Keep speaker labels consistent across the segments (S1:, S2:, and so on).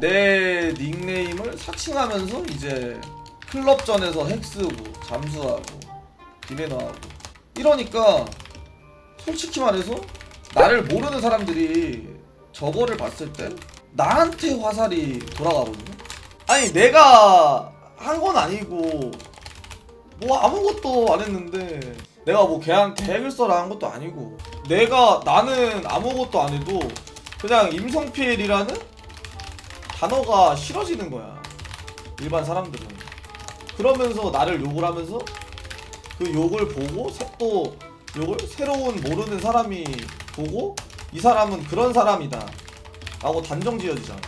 S1: 내 닉네임을 사칭하면서 이제 클럽전에서 핵쓰고 잠수하고 비매너하고 이러니까 솔직히 말해서 나를 모르는 사람들이 저거를 봤을 때 나한테 화살이 돌아가거든요. 아니 내가 한 건 아니고 뭐 아무것도 안 했는데 내가 뭐 걔한테 핵을 써라 한 것도 아니고 내가 나는 아무것도 안 해도 그냥 임성필이라는 단어가 싫어지는 거야. 일반 사람들은. 그러면서 나를 욕을 하면서 그 욕을 보고 새- 또 욕을 새로운 모르는 사람이 보고 이 사람은 그런 사람이다 라고 단정 지어지잖아.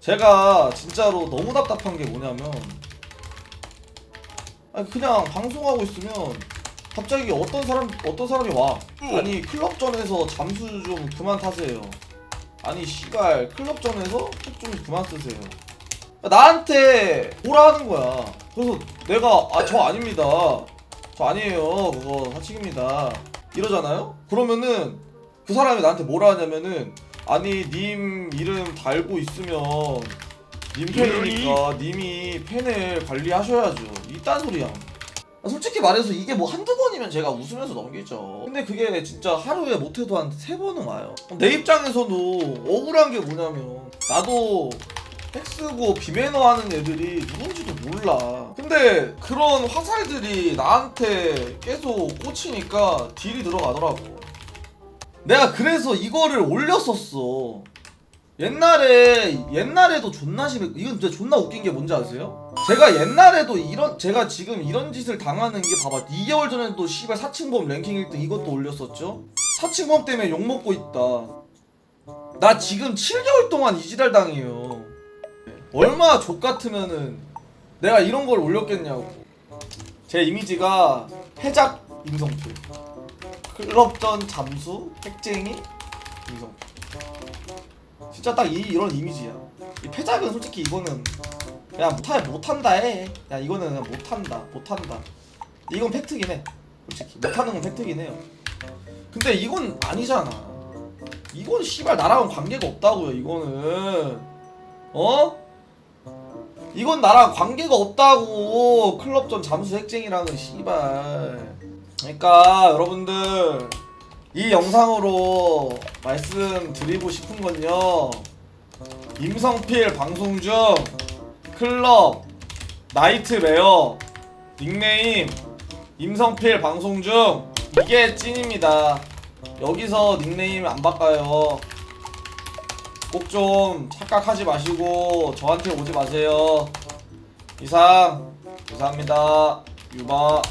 S1: 제가 진짜로 너무 답답한 게 뭐냐면 그냥 방송하고 있으면 갑자기 어떤 사람 어떤 사람이 와. 아니 클럽전에서 잠수 좀 그만 타세요 아니 씨발 클럽전에서 핵좀 그만 쓰세요. 나한테 뭐라 하는 거야. 그래서 내가 아 저 아닙니다. 저 아니에요. 그거 사칭입니다. 이러잖아요? 그러면은 그 사람이 나한테 뭐라 하냐면은 아니 님 이름 달고 있으면 님 팬이니까 님이 팬을 관리하셔야죠. 이딴 소리야. 아, 솔직히 말해서 이게 뭐 한두 번이면 제가 웃으면서 넘기죠. 근데 그게 진짜 하루에 못해도 한 세 번은 와요. 내 입장에서도 억울한 게 뭐냐면 나도 핵쓰고 비매너 하는 애들이 누군지도 몰라. 근데 그런 화살들이 나한테 계속 꽂히니까 딜이 들어가더라고. 내가 그래서 이거를 올렸었어 옛날에 옛날에도 존나 심해. 이건 진짜 존나 웃긴 게 뭔지 아세요? 제가 옛날에도 이런 제가 지금 이런 짓을 당하는 게 봐봐. 2개월 전에도 씨발 사칭범 랭킹 1등 이것도 올렸었죠? 사칭범 때문에 욕 먹고 있다. 나 지금 7개월 동안 이지랄 당해요. 얼마나 족 같으면은 내가 이런 걸 올렸겠냐고. 제 이미지가 해작 임성필. 클럽전 잠수 핵쟁이 임성필 진짜 딱 이, 이런 이미지야. 이 패작은 솔직히 이거는 그냥 못하 못한다 해. 야 이거는 그냥 못한다, 못한다. 이건 팩트긴 해. 솔직히 못하는 건 팩트긴 해요. 근데 이건 아니잖아. 이건 씨발 나랑은 관계가 없다고요. 이거는 어? 이건 나랑 관계가 없다고 클럽전 잠수 핵쟁이랑은 씨발. 그러니까 여러분들 이 영상으로 말씀드리고 싶은 건요. 임성필 방송 중 클럽 나이트메어 닉네임 임성필 방송 중 이게 찐입니다. 여기서 닉네임 안 바꿔요. 꼭 좀 착각하지 마시고 저한테 오지 마세요. 이상 감사합니다. 유바